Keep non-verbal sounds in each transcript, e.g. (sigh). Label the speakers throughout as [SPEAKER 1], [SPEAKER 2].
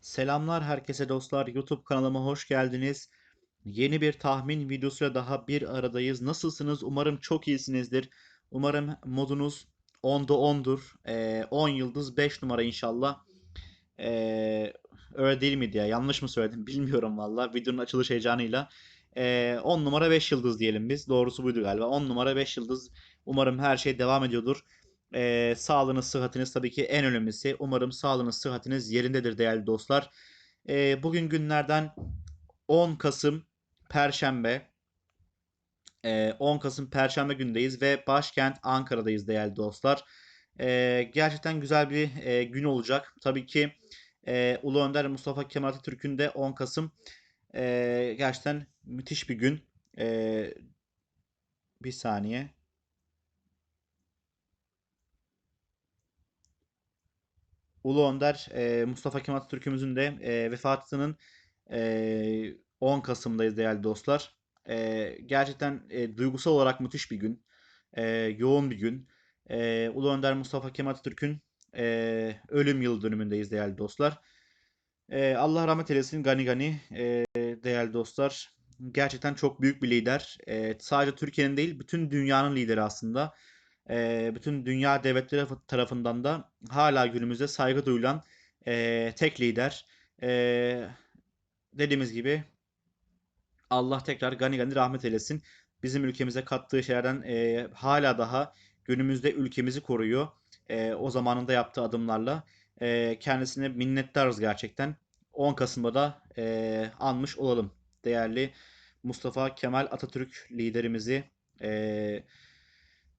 [SPEAKER 1] Selamlar herkese dostlar. YouTube kanalıma hoş geldiniz. Yeni bir tahmin videosuyla daha bir aradayız. Nasılsınız? Umarım çok iyisinizdir. Umarım modunuz 10'da 10'dur. Ee, 10 yıldız 5 numara inşallah. Ee, öyle değil miydi ya? Yanlış mı söyledim (laughs) bilmiyorum valla. Videonun açılış heyecanıyla. Ee, 10 numara 5 yıldız diyelim biz. Doğrusu buydu galiba. 10 numara 5 yıldız. Umarım her şey devam ediyordur. Ee, sağlığınız, sıhhatiniz tabii ki en önemlisi. Umarım sağlığınız, sıhhatiniz yerindedir değerli dostlar. Ee, bugün günlerden 10 Kasım Perşembe. Ee, 10 Kasım Perşembe gündeyiz ve başkent Ankara'dayız değerli dostlar. Ee, gerçekten güzel bir e, gün olacak. Tabii ki e, Ulu Önder Mustafa Kemal Atatürk'ün de 10 Kasım e, gerçekten müthiş bir gün. E, bir saniye. Ulu Önder e, Mustafa Kemal Atatürk'ümüzün de e, vefatının e, 10 Kasım'dayız değerli dostlar. E, gerçekten e, duygusal olarak müthiş bir gün. E, yoğun bir gün. E, Ulu Önder Mustafa Kemal Atatürk'ün e, ölüm yıl dönümündeyiz değerli dostlar. E, Allah rahmet eylesin Gani Gani e, değerli dostlar. Gerçekten çok büyük bir lider. E, sadece Türkiye'nin değil bütün dünyanın lideri aslında e, bütün dünya devletleri tarafından da hala günümüzde saygı duyulan e, tek lider. E, dediğimiz gibi Allah tekrar gani gani rahmet eylesin. Bizim ülkemize kattığı şeylerden e, hala daha günümüzde ülkemizi koruyor. E, o zamanında yaptığı adımlarla. E, kendisine minnettarız gerçekten. 10 Kasım'da da e, anmış olalım. Değerli Mustafa Kemal Atatürk liderimizi. E,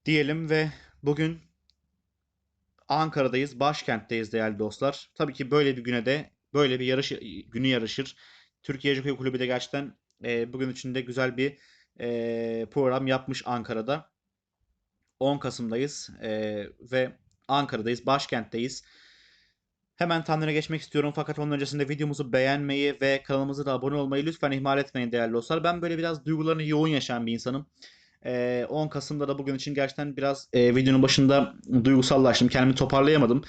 [SPEAKER 1] diyelim ve bugün Ankara'dayız, başkentteyiz değerli dostlar. Tabii ki böyle bir güne de böyle bir yarış günü yarışır. Türkiye Jockey Kulübü de gerçekten e, bugün içinde güzel bir e, program yapmış Ankara'da. 10 Kasım'dayız e, ve Ankara'dayız, başkentteyiz. Hemen tahmine geçmek istiyorum fakat onun öncesinde videomuzu beğenmeyi ve kanalımıza da abone olmayı lütfen ihmal etmeyin değerli dostlar. Ben böyle biraz duygularını yoğun yaşayan bir insanım. E, 10 Kasım'da da bugün için gerçekten biraz e, videonun başında duygusallaştım. Kendimi toparlayamadım.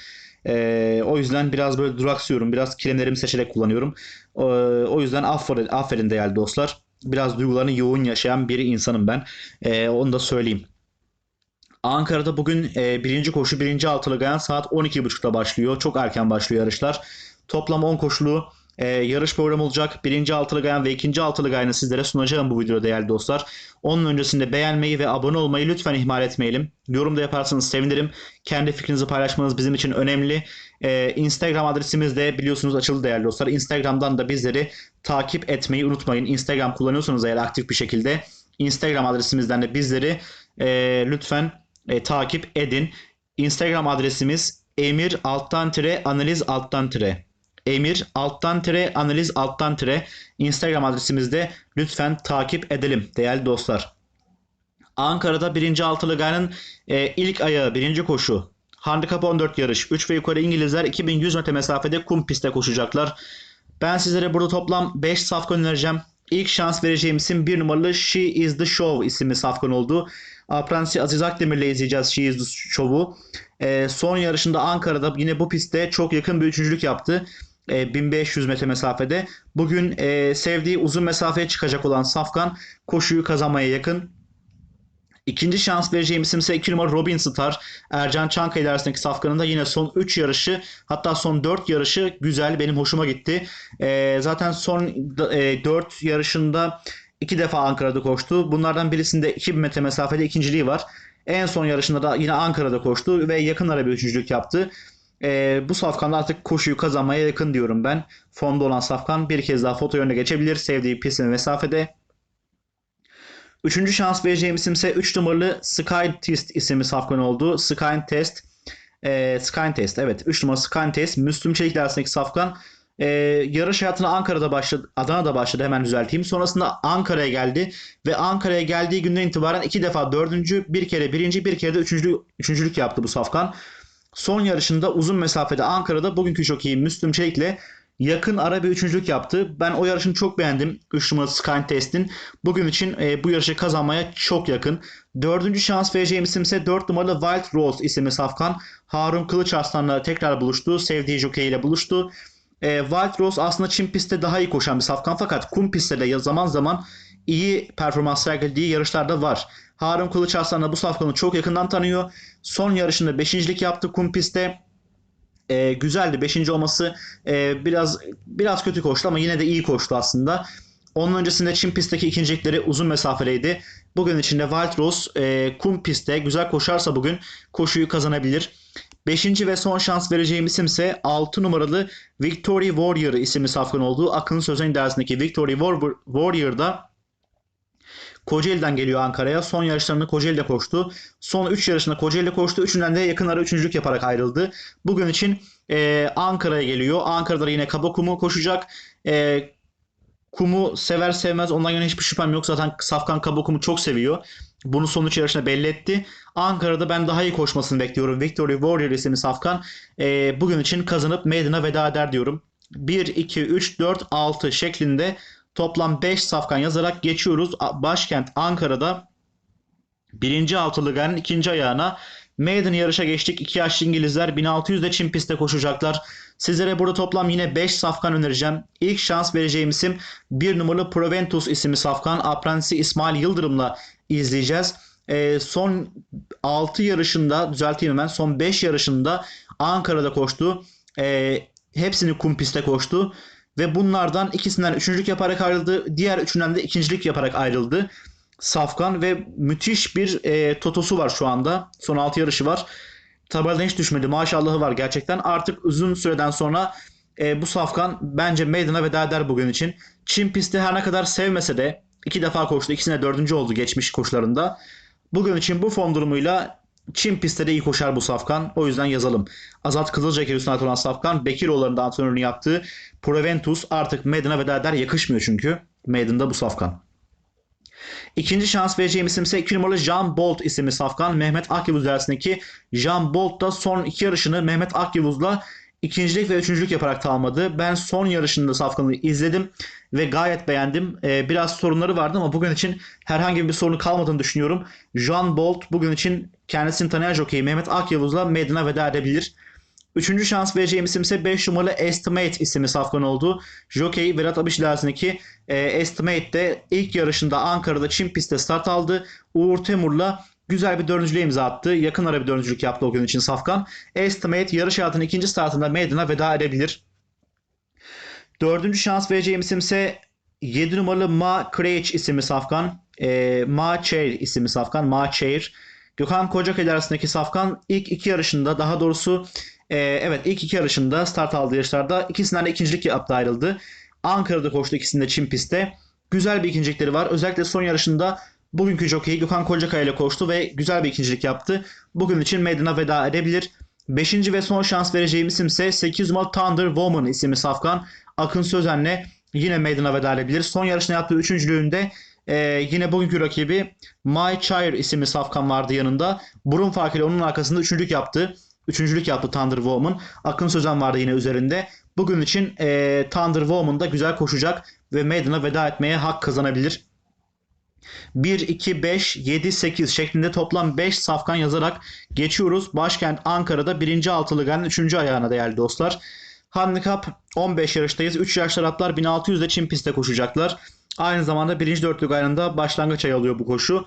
[SPEAKER 1] E, o yüzden biraz böyle duraksıyorum. Biraz kelimelerimi seçerek kullanıyorum. E, o yüzden aferin, aferin değerli dostlar. Biraz duygularını yoğun yaşayan bir insanım ben. E, onu da söyleyeyim. Ankara'da bugün e, birinci koşu, birinci altılı gayan saat 12.30'da başlıyor. Çok erken başlıyor yarışlar. Toplam 10 koşulu e, yarış programı olacak. Birinci altılı gayan ve ikinci altılı gayanı sizlere sunacağım bu videoda değerli dostlar. Onun öncesinde beğenmeyi ve abone olmayı lütfen ihmal etmeyelim. Yorum da yaparsanız sevinirim. Kendi fikrinizi paylaşmanız bizim için önemli. E, Instagram adresimiz de biliyorsunuz açıldı değerli dostlar. Instagram'dan da bizleri takip etmeyi unutmayın. Instagram kullanıyorsanız eğer aktif bir şekilde Instagram adresimizden de bizleri e, lütfen e, takip edin. Instagram adresimiz emir alttan tire analiz alttan tire emir alttan tire analiz alttan tire Instagram adresimizde lütfen takip edelim değerli dostlar. Ankara'da birinci altılı gayanın e, ilk ayağı birinci koşu. Handikap 14 yarış. 3 ve yukarı İngilizler 2100 metre mesafede kum pistte koşacaklar. Ben sizlere burada toplam 5 safkan önereceğim. İlk şans vereceğim isim bir numaralı She is the Show isimli safkan oldu. Aprensi Aziz Akdemir'le izleyeceğiz She is the Show'u. E, son yarışında Ankara'da yine bu pistte çok yakın bir üçüncülük yaptı. 1500 e, metre mesafede. Bugün e, sevdiği uzun mesafeye çıkacak olan Safkan koşuyu kazanmaya yakın. İkinci şans vereceğim isim ise 2 numara Robin Star. Ercan Çankaya arasındaki safkanın da yine son 3 yarışı hatta son 4 yarışı güzel benim hoşuma gitti. E, zaten son e, 4 yarışında 2 defa Ankara'da koştu. Bunlardan birisinde 2000 metre mesafede ikinciliği var. En son yarışında da yine Ankara'da koştu ve yakın ara bir üçüncülük yaptı. E, bu safkan artık koşuyu kazanmaya yakın diyorum ben. Fonda olan safkan bir kez daha foto yönüne geçebilir. Sevdiği pistin mesafede. Üçüncü şans vereceğim isim ise 3 numaralı Sky Test isimli safkan oldu. Sky Test. E, Sky Test evet. 3 numaralı Sky Test. Müslüm Çelik arasındaki safkan. E, yarış hayatına Ankara'da başladı. Adana'da başladı hemen düzelteyim. Sonrasında Ankara'ya geldi. Ve Ankara'ya geldiği günden itibaren iki defa dördüncü, bir kere birinci, bir kere de üçüncülük, üçüncülük yaptı bu safkan. Son yarışında uzun mesafede Ankara'da bugünkü çok iyi Müslüm Çelik'le yakın ara bir üçüncülük yaptı. Ben o yarışını çok beğendim. 3 numaralı Sky Test'in. Bugün için e, bu yarışı kazanmaya çok yakın. Dördüncü şans vereceğim isim ise 4 numaralı Wild Rose isimli safkan. Harun Kılıç Arslan'la tekrar buluştu. Sevdiği jockey ile buluştu. E, Wild Rose aslında çim pistte daha iyi koşan bir safkan fakat kum pistte de zaman zaman iyi performans sergilediği yarışlarda var. Harun Kılıç Arslan da bu safkanı çok yakından tanıyor. Son yarışında beşincilik yaptı kum pistte. E, güzeldi. Beşinci olması e, biraz biraz kötü koştu ama yine de iyi koştu aslında. Onun öncesinde çim pistteki ikincilikleri uzun mesafeleydi. Bugün içinde Wild Rose e, kum pistte güzel koşarsa bugün koşuyu kazanabilir. Beşinci ve son şans vereceğim isim ise 6 numaralı Victory Warrior isimli safkan olduğu Akın Sözen dersindeki Victory War- Warrior'da Kocaeli'den geliyor Ankara'ya. Son yarışlarını Kocaeli'de koştu. Son 3 yarışında Kocaeli'de koştu. Üçünden de yakın ara üçüncülük yaparak ayrıldı. Bugün için e, Ankara'ya geliyor. Ankara'da yine kaba kumu koşacak. E, kumu sever sevmez ondan yana hiçbir şüphem yok. Zaten Safkan kaba kumu çok seviyor. Bunu sonuç yarışında belli etti. Ankara'da ben daha iyi koşmasını bekliyorum. Victory Warrior isimli Safkan e, bugün için kazanıp meydan'a veda eder diyorum. 1, 2, 3, 4, 6 şeklinde toplam 5 safkan yazarak geçiyoruz. Başkent Ankara'da birinci altılı liganın ikinci ayağına Maiden yarışa geçtik. İki yaşlı İngilizler 1600'de Çin pistte koşacaklar. Sizlere burada toplam yine 5 safkan önereceğim. İlk şans vereceğim isim 1 numaralı Proventus isimli safkan. Aprens'i İsmail Yıldırım'la izleyeceğiz. Ee, son 6 yarışında düzelteyim hemen son 5 yarışında Ankara'da koştu. Ee, hepsini kum pistte koştu. Ve bunlardan ikisinden üçüncülük yaparak ayrıldı. Diğer üçünden de ikincilik yaparak ayrıldı. Safkan ve müthiş bir e, totosu var şu anda. Son 6 yarışı var. Tabeladan hiç düşmedi. Maşallahı var gerçekten. Artık uzun süreden sonra e, bu Safkan bence meydana veda eder bugün için. Çin pisti her ne kadar sevmese de iki defa koştu. İkisine dördüncü oldu geçmiş koşularında. Bugün için bu form durumuyla Çin pistte de iyi koşar bu Safkan. O yüzden yazalım. Azat Kızılcakir üstüne olan Safkan, Bekiroğulları'nın da antrenörünü yaptığı Proventus artık meydana veda eder. Yakışmıyor çünkü. Meydanda bu Safkan. İkinci şans vereceğim isim ise 2 numaralı Jean Bolt isimli safkan. Mehmet Akyavuz dersindeki Jean Bolt da son iki yarışını Mehmet Akyavuz'la ikincilik ve üçüncülük yaparak tamamladı. Ben son yarışında safkanı izledim ve gayet beğendim. Ee, biraz sorunları vardı ama bugün için herhangi bir sorunu kalmadığını düşünüyorum. Jean Bolt bugün için kendisini tanıyan jockey Mehmet Akyavuz'la meydana veda edebilir. Üçüncü şans vereceğim isim ise 5 numaralı Estimate isimli safkan oldu. Jockey Vedat Abiş ilerisindeki e, Estimate de ilk yarışında Ankara'da Çin pistte start aldı. Uğur Temur'la güzel bir dördüncülüğe imza attı. Yakın ara bir dördüncülük yaptı o gün için Safkan. Estimate yarış hayatının ikinci startında meydana veda edebilir. Dördüncü şans vereceğim isim ise 7 numaralı Ma Craig isimli safkan. E, Ma Chair isimli safkan. Ma Chair. Gökhan Kocakaya arasındaki safkan ilk iki yarışında daha doğrusu e, evet ilk iki yarışında start aldığı yarışlarda ikisinden de ikincilik yaptı ayrıldı. Ankara'da koştu ikisinde Çin pistte. Güzel bir ikincilikleri var. Özellikle son yarışında bugünkü jockey Gökhan Kocakaya ile koştu ve güzel bir ikincilik yaptı. Bugün için meydana veda edebilir. Beşinci ve son şans vereceğim isim ise 8 numaralı Thunder Woman isimli safkan. Akın Sözen'le yine meydana veda edebilir. Son yarışında yaptığı üçüncülüğünde e, yine bugünkü rakibi My Chire isimli safkan vardı yanında. Burun farkıyla onun arkasında üçüncülük yaptı. Üçüncülük yaptı Thunder Woman. Akın Sözen vardı yine üzerinde. Bugün için e, Thunder Woman da güzel koşacak ve meydana veda etmeye hak kazanabilir. 1, 2, 5, 7, 8 şeklinde toplam 5 safkan yazarak geçiyoruz. Başkent Ankara'da 1. altılı liganın 3. ayağına değerli dostlar. Handikap 15 yarıştayız. 3 yaşlar atlar 1600'de Çin pistte koşacaklar. Aynı zamanda 1. dörtlük ayarında başlangıç ayı alıyor bu koşu.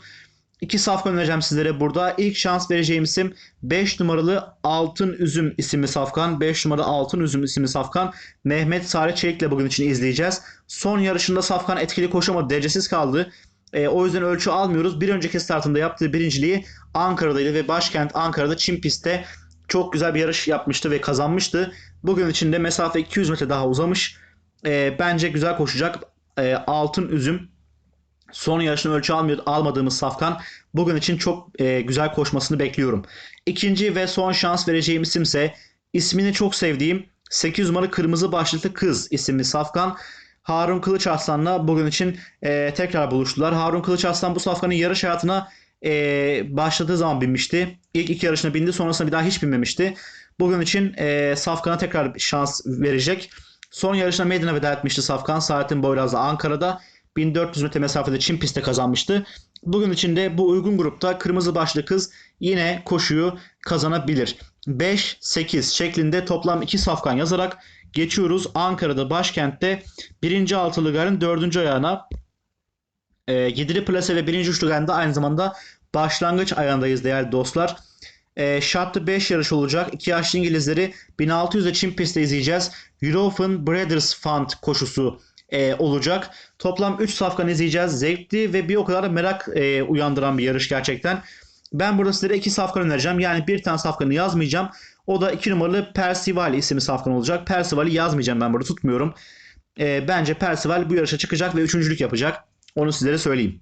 [SPEAKER 1] İki safkan önereceğim sizlere burada. İlk şans vereceğim isim 5 numaralı Altın Üzüm isimli safkan. 5 numaralı Altın Üzüm isimli safkan. Mehmet Sare Çelik ile bugün için izleyeceğiz. Son yarışında safkan etkili koşamadı. Derecesiz kaldı. E, o yüzden ölçü almıyoruz. Bir önceki startında yaptığı birinciliği Ankara'daydı ve başkent Ankara'da Çin pistte çok güzel bir yarış yapmıştı ve kazanmıştı. Bugün için de mesafe 200 metre daha uzamış. E, bence güzel koşacak. E, altın üzüm son yarışını ölçü almıyor, almadığımız Safkan bugün için çok e, güzel koşmasını bekliyorum. İkinci ve son şans vereceğim isimse ismini çok sevdiğim 8 numaralı Kırmızı Başlıklı Kız isimli Safkan. Harun Kılıç Arslan'la bugün için e, tekrar buluştular. Harun Kılıç Arslan bu Safkan'ın yarış hayatına e, başladığı zaman binmişti. İlk iki yarışına bindi sonrasında bir daha hiç binmemişti. Bugün için e, Safkan'a tekrar şans verecek. Son yarışına meydana veda etmişti Safkan. Saatin Boyraz'da Ankara'da. 1400 metre mesafede Çin pistte kazanmıştı. Bugün için de bu uygun grupta kırmızı başlı kız yine koşuyu kazanabilir. 5-8 şeklinde toplam 2 safkan yazarak Geçiyoruz Ankara'da başkentte 1. altılı garın 4. ayağına. E, Yedili plase ve 1. üçlü garında aynı zamanda başlangıç ayağındayız değerli dostlar. E, şartlı 5 yarış olacak. İki yaşlı İngilizleri 1600'de Çin pistte izleyeceğiz. European Breeders Fund koşusu e, olacak. Toplam 3 safkan izleyeceğiz. Zevkli ve bir o kadar da merak e, uyandıran bir yarış gerçekten. Ben burada sizlere 2 safkan önereceğim. Yani bir tane safkanı yazmayacağım. O da 2 numaralı Percival isimli safkan olacak. Percival'i yazmayacağım ben burada tutmuyorum. E, bence Percival bu yarışa çıkacak ve üçüncülük yapacak. Onu sizlere söyleyeyim.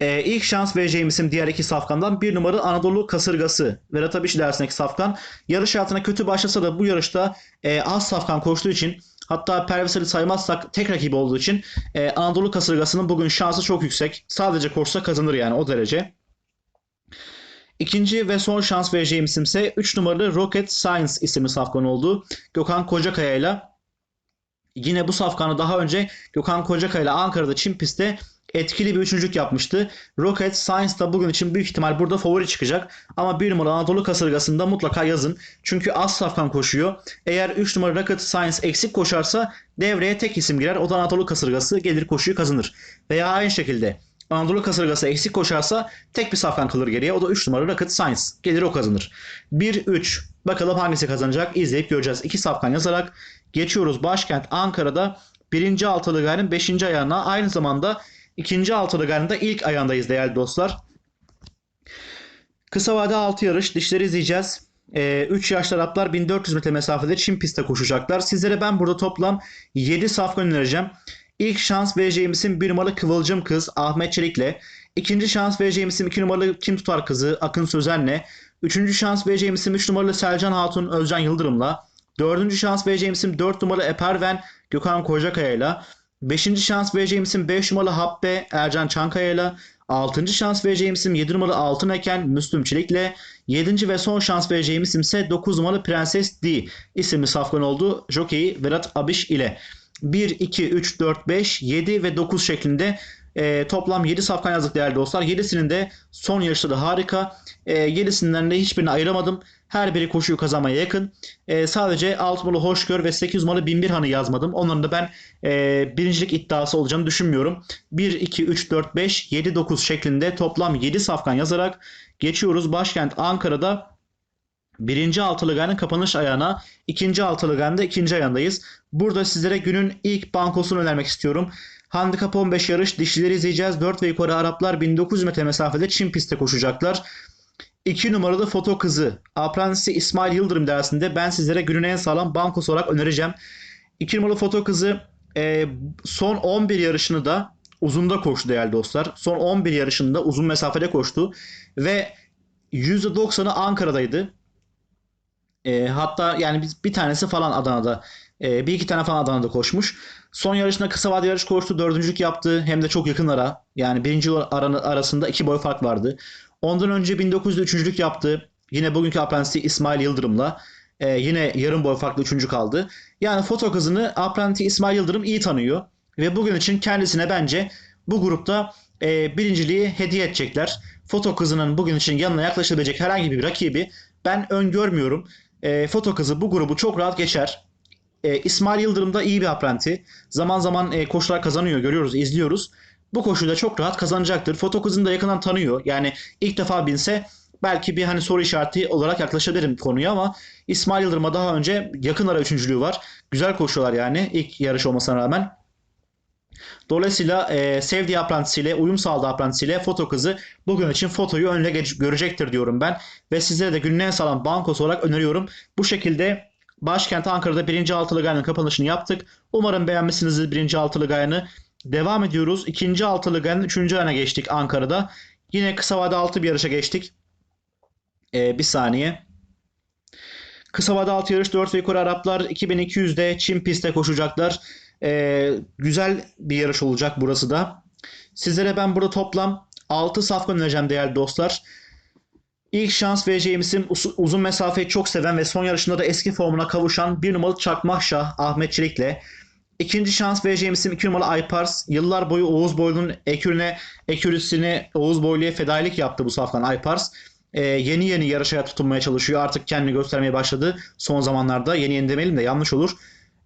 [SPEAKER 1] Ee, ilk şans vereceğim isim diğer iki safkandan bir numaralı Anadolu Kasırgası. Vedat Abiş dersindeki safkan. Yarış hayatına kötü başlasa da bu yarışta e, az safkan koştuğu için hatta Pervesel'i saymazsak tek rakibi olduğu için e, Anadolu Kasırgası'nın bugün şansı çok yüksek. Sadece koşsa kazanır yani o derece. İkinci ve son şans vereceğim isim ise 3 numaralı Rocket Science isimli safkan oldu. Gökhan Kocakaya ile yine bu safkanı daha önce Gökhan Kocakaya ile Ankara'da Çin pistte etkili bir üçüncülük yapmıştı. Rocket Science da bugün için büyük ihtimal burada favori çıkacak. Ama bir numara Anadolu kasırgasında mutlaka yazın. Çünkü az safkan koşuyor. Eğer 3 numara Rocket Science eksik koşarsa devreye tek isim girer. O da Anadolu kasırgası gelir koşuyu kazanır. Veya aynı şekilde Anadolu kasırgası eksik koşarsa tek bir safkan kalır geriye. O da 3 numara Rocket Science. Gelir o kazanır. 1-3. Bakalım hangisi kazanacak? İzleyip göreceğiz. 2 safkan yazarak geçiyoruz. Başkent Ankara'da 1. altılı gayrın 5. ayağına aynı zamanda İkinci altılı garında ilk ayağındayız değerli dostlar. Kısa vade 6 yarış dişleri izleyeceğiz. 3 ee, yaşlı Araplar 1400 metre mesafede Çin pistte koşacaklar. Sizlere ben burada toplam 7 safkan önereceğim. İlk şans vereceğim isim 1 numaralı Kıvılcım Kız Ahmet Çelik'le. İkinci şans vereceğim isim 2 numaralı Kim Tutar Kızı Akın Sözen'le. Üçüncü şans vereceğim isim 3 numaralı Selcan Hatun Özcan Yıldırım'la. Dördüncü şans vereceğim isim 4 numaralı Eperven Gökhan Kocakaya'yla. Beşinci şans vereceğim isim 5 numaralı Habbe Ercan Çankaya ile 6. şans vereceğim isim 7 numaralı Altın Eken Müslüm Çelik'le 7. ve son şans vereceğim isim ise 9 numaralı Prenses D isimli safkan oldu. Jockey Vedat Abiş ile 1, 2, 3, 4, 5, 7 ve 9 şeklinde e, toplam 7 safkan yazdık değerli dostlar. 7'sinin de son yarışta da harika. E, 7'sinden de hiçbirini ayıramadım. Her biri koşuyu kazanmaya yakın. E, sadece 6 numaralı Hoşgör ve 8 numaralı Binbirhan'ı yazmadım. Onların da ben e, birincilik iddiası olacağını düşünmüyorum. 1, 2, 3, 4, 5, 7, 9 şeklinde toplam 7 safkan yazarak geçiyoruz. Başkent Ankara'da Birinci altılı kapanış ayağına, ikinci altılı ikinci ayağındayız. Burada sizlere günün ilk bankosunu önermek istiyorum. Handikap 15 yarış dişileri izleyeceğiz. 4 ve yukarı Araplar 1900 metre mesafede Çin pistte koşacaklar. 2 numaralı foto kızı Aprensisi İsmail Yıldırım dersinde ben sizlere günün en sağlam bankosu olarak önereceğim. 2 numaralı foto kızı e, son 11 yarışını da uzunda koştu değerli dostlar. Son 11 yarışında uzun mesafede koştu ve %90'ı Ankara'daydı. E, hatta yani biz bir tanesi falan Adana'da e, bir iki tane falan Adana'da koşmuş. Son yarışında kısa vade yarış koştu. Dördüncülük yaptı. Hem de çok yakın ara. Yani birinci aranı, arasında iki boy fark vardı. Ondan önce 1900'de üçüncülük yaptı. Yine bugünkü apprentice'i İsmail Yıldırım'la. E, yine yarım boy farklı üçüncü kaldı. Yani foto kızını apprentice İsmail Yıldırım iyi tanıyor. Ve bugün için kendisine bence bu grupta e, birinciliği hediye edecekler. Foto kızının bugün için yanına yaklaşabilecek herhangi bir rakibi ben öngörmüyorum. E, foto kızı bu grubu çok rahat geçer. E, İsmail Yıldırım da iyi bir apprenti. Zaman zaman e, koşular kazanıyor görüyoruz, izliyoruz. Bu koşuda çok rahat kazanacaktır. Foto kızını da yakından tanıyor. Yani ilk defa binse belki bir hani soru işareti olarak yaklaşabilirim konuya ama İsmail Yıldırım'a daha önce yakın ara üçüncülüğü var. Güzel koşuyorlar yani ilk yarış olmasına rağmen. Dolayısıyla e, sevdiği aprentisiyle, uyum sağladığı aprentisiyle foto kızı bugün için fotoyu önüne görecektir diyorum ben. Ve sizlere de günün en sağlam bankosu olarak öneriyorum. Bu şekilde başkent Ankara'da birinci altılı gayanın kapanışını yaptık. Umarım beğenmişsinizdir birinci altılı gayanı. Devam ediyoruz. İkinci altılı gayanın üçüncü ayına geçtik Ankara'da. Yine kısa vade altı bir yarışa geçtik. Ee, bir saniye. Kısa vade altı yarış 4 ve yukarı Araplar 2200'de Çin pistte koşacaklar. Ee, güzel bir yarış olacak burası da. Sizlere ben burada toplam 6 safkan önereceğim değerli dostlar. İlk şans vereceğim isim uzun mesafeyi çok seven ve son yarışında da eski formuna kavuşan bir numaralı Çakmakşah Ahmet Çelik'le. İkinci şans vereceğim isim 2 numaralı Aypars. Yıllar boyu Oğuz Boylu'nun ekürüne, ekürüsüne Oğuz Boylu'ya fedailik yaptı bu safkan Aypars. e, yeni yeni yarışa tutunmaya çalışıyor. Artık kendini göstermeye başladı son zamanlarda. Yeni yeni demeyelim de yanlış olur.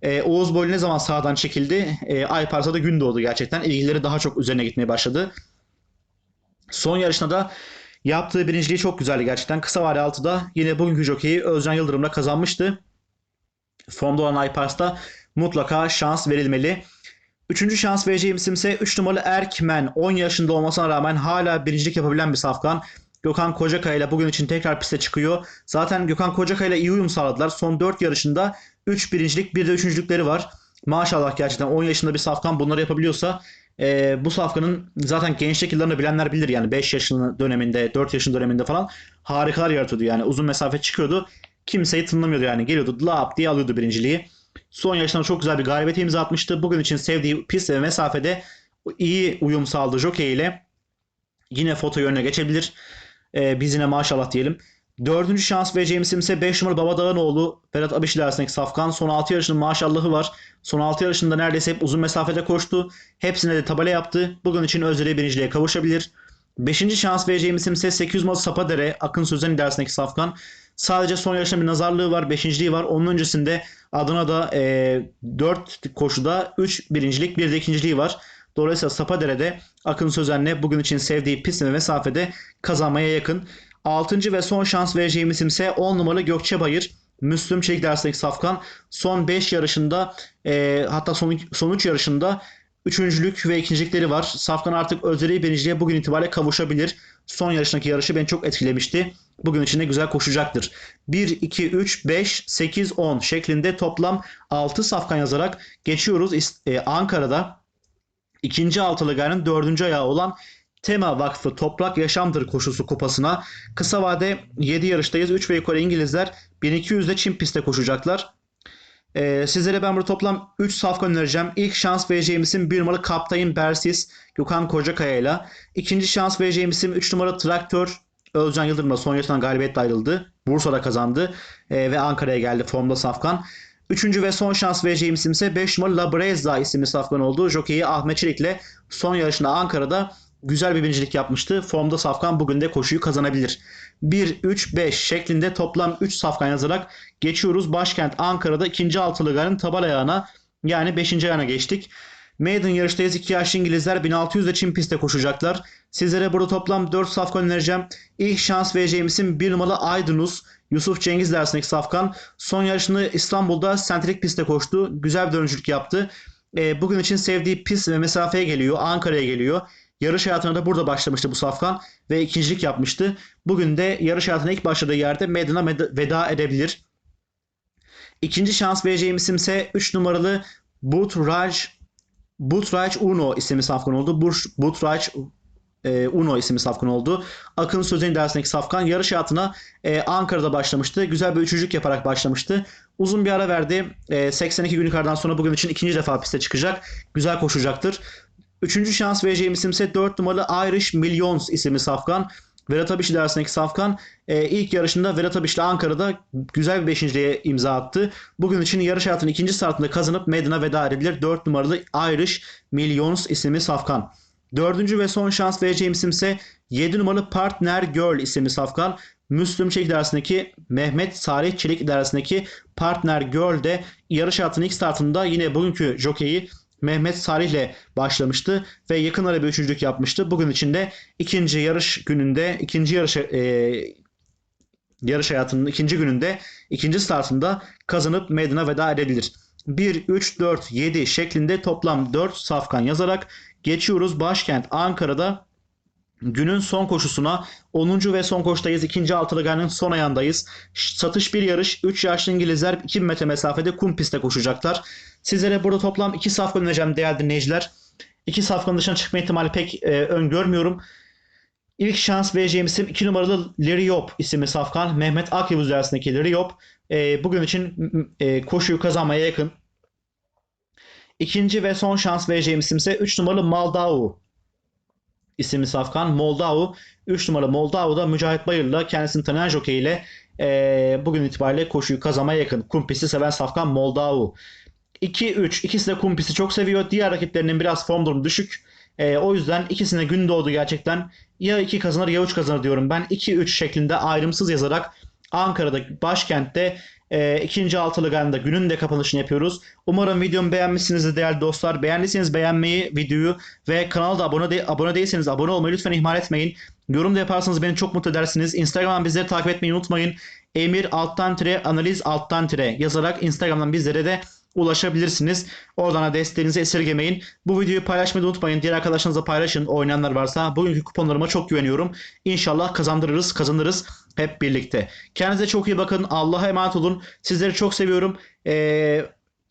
[SPEAKER 1] E, Oğuz Boylu ne zaman sağdan çekildi? E, Aypars'a da gün doğdu gerçekten. İlgileri daha çok üzerine gitmeye başladı. Son yarışında da yaptığı birinciliği çok güzeldi gerçekten. Kısa vade 6'da yine bugünkü jokeyi Özcan Yıldırım'la kazanmıştı. Formda olan Aypars'ta mutlaka şans verilmeli. Üçüncü şans vereceğim isim ise 3 numaralı Erkmen. 10 yaşında olmasına rağmen hala birincilik yapabilen bir safkan. Gökhan Kocakaya ile bugün için tekrar piste çıkıyor. Zaten Gökhan Kocakaya ile iyi uyum sağladılar. Son 4 yarışında 3 birincilik bir de üçüncülükleri var. Maşallah gerçekten 10 yaşında bir safkan bunları yapabiliyorsa e, bu safkanın zaten gençlik yıllarını bilenler bilir yani 5 yaşının döneminde 4 yaşın döneminde falan harikalar yaratıyordu yani uzun mesafe çıkıyordu kimseyi tınlamıyordu yani geliyordu lap diye alıyordu birinciliği. Son yarışlarında çok güzel bir galibiyet imza atmıştı. Bugün için sevdiği pist ve mesafede iyi uyum sağladı jockey ile yine foto yönüne geçebilir. Ee, biz yine maşallah diyelim. Dördüncü şans vereceğim isim ise 5 numaralı Baba Dağınoğlu. Berat Abiş ilerisindeki Safkan. Son 6 yarışının maşallahı var. Son 6 yarışında neredeyse hep uzun mesafede koştu. Hepsine de tabela yaptı. Bugün için Özleri birinciliğe kavuşabilir. Beşinci şans vereceğim isim ise 800 numaralı Sapadere. Akın Sözen ilerisindeki Safkan. Sadece son yarışta bir nazarlığı var. Beşinciliği var. Onun öncesinde Adana'da e, 4 koşuda 3 birincilik bir de ikinciliği var. Dolayısıyla Sapadere'de Akın Sözen'le bugün için sevdiği pist ve mesafede kazanmaya yakın. 6. ve son şans vereceğim isim ise 10 numaralı Gökçe Bayır. Müslüm Çelik dersindeki Safkan son 5 yarışında e, hatta son, son 3 yarışında üçüncülük ve ikincilikleri var. Safkan artık özleri birinciliğe bugün itibariyle kavuşabilir. Son yarışındaki yarışı beni çok etkilemişti. Bugün içinde güzel koşacaktır. 1, 2, 3, 5, 8, 10 şeklinde toplam 6 safkan yazarak geçiyoruz. E, Ankara'da ikinci altılı gayrının dördüncü ayağı olan Tema Vakfı Toprak Yaşamdır koşusu kupasına kısa vade 7 yarıştayız. 3 ve yukarı İngilizler 1200'de Çin pistte koşacaklar. Ee, sizlere ben burada toplam 3 safka önereceğim. İlk şans vereceğim isim 1 numaralı Kaptayın Bersis Gökhan Kocakaya ile. İkinci şans vereceğim isim 3 numaralı Traktör Özcan Yıldırım'la son yarıştan galibiyetle ayrıldı. Bursa'da kazandı ee, ve Ankara'ya geldi formda safkan. Üçüncü ve son şans vereceğim isim ise 5 numaralı La Breza isimli safkan oldu. Jokeyi Ahmet Çelik ile son yarışında Ankara'da güzel bir birincilik yapmıştı. Formda Safkan bugün de koşuyu kazanabilir. 1-3-5 şeklinde toplam 3 Safkan yazarak geçiyoruz. Başkent Ankara'da ikinci altılı garın tabal ayağına yani 5. ayağına geçtik. Maiden yarıştayız. 2 yaşlı İngilizler 1600'de Çin pistte koşacaklar. Sizlere burada toplam 4 safkan önereceğim. İlk şans vereceğim isim 1 numaralı Aydınus. Yusuf Cengiz dersindeki safkan. Son yarışını İstanbul'da sentrik pistte koştu. Güzel bir dönüşlük yaptı. E, bugün için sevdiği pist ve mesafeye geliyor. Ankara'ya geliyor. Yarış hayatına da burada başlamıştı bu Safkan ve ikincilik yapmıştı. Bugün de yarış hayatına ilk başladığı yerde Medina veda edebilir. İkinci şans vereceğim isim ise 3 numaralı Butraj Butraj Uno isimli safkan oldu. Butraj e, Uno isimli safkan oldu. Akın Sözen dersindeki safkan yarış hayatına e, Ankara'da başlamıştı. Güzel bir üçüncülük yaparak başlamıştı. Uzun bir ara verdi. E, 82 günlük aradan sonra bugün için ikinci defa piste çıkacak. Güzel koşacaktır. Üçüncü şans vereceğim isim ise 4 numaralı Irish Millions isimli safkan. Vedat Abiş dersindeki safkan e, ilk yarışında Vedat Abiş Ankara'da güzel bir beşinciliğe imza attı. Bugün için yarış hayatının ikinci startında kazanıp meydana veda edebilir. 4 numaralı Irish Millions isimli safkan. Dördüncü ve son şans vereceğim isim ise 7 numaralı Partner Girl isimli safkan. Müslüm Çelik dersindeki Mehmet Salih Çelik dersindeki Partner Girl de yarış hayatının ilk startında yine bugünkü jokeyi Mehmet Salih ile başlamıştı ve yakın ara bir üçüncülük yapmıştı. Bugün içinde ikinci yarış gününde, ikinci yarış e, yarış hayatının ikinci gününde, ikinci startında kazanıp meydana veda edebilir. 1, 3, 4, 7 şeklinde toplam 4 safkan yazarak geçiyoruz. Başkent Ankara'da Günün son koşusuna 10. ve son koştayız. İkinci altılı ganın son ayağındayız. Satış bir yarış. 3 yaşlı İngilizler 2 metre mesafede kum pistte koşacaklar. Sizlere burada toplam 2 safkan önereceğim değerli dinleyiciler. 2 safkanın dışına çıkma ihtimali pek e, öngörmüyorum. İlk şans vereceğim isim 2 numaralı Liriop isimli safkan. Mehmet Akyavuz dersindeki Liriop. E, bugün için e, koşuyu kazanmaya yakın. İkinci ve son şans vereceğim isim ise 3 numaralı Maldau isimli safkan Moldau 3 numara Moldau'da Mücahit Bayır'la kendisini tanıyan jockey ile e, bugün itibariyle koşuyu kazanmaya yakın. Kumpis'i seven safkan Moldau. 2-3 ikisi de Kumpis'i çok seviyor. Diğer rakiplerinin biraz form durumu düşük. E, o yüzden ikisine gün doğdu gerçekten. Ya 2 kazanır ya 3 kazanır diyorum. Ben 2-3 şeklinde ayrımsız yazarak Ankara'da başkentte e, ikinci altılı ganda günün de kapanışını yapıyoruz. Umarım videomu beğenmişsinizdir değerli dostlar. Beğendiyseniz beğenmeyi, videoyu ve kanala da abone, de, abone değilseniz abone olmayı lütfen ihmal etmeyin. Yorum da yaparsanız beni çok mutlu edersiniz. Instagram'dan bizleri takip etmeyi unutmayın. Emir alttan tire analiz alttan tire yazarak Instagram'dan bizlere de ulaşabilirsiniz. Oradan da desteğinizi esirgemeyin. Bu videoyu paylaşmayı unutmayın. Diğer arkadaşlarınızla paylaşın oynayanlar varsa. Bugünkü kuponlarıma çok güveniyorum. İnşallah kazandırırız, kazanırız hep birlikte. Kendinize çok iyi bakın. Allah'a emanet olun. Sizleri çok seviyorum. Ee,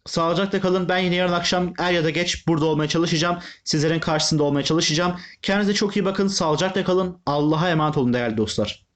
[SPEAKER 1] sağlıcakla kalın. Ben yine yarın akşam er ya da geç burada olmaya çalışacağım. Sizlerin karşısında olmaya çalışacağım. Kendinize çok iyi bakın. Sağlıcakla kalın. Allah'a emanet olun değerli dostlar.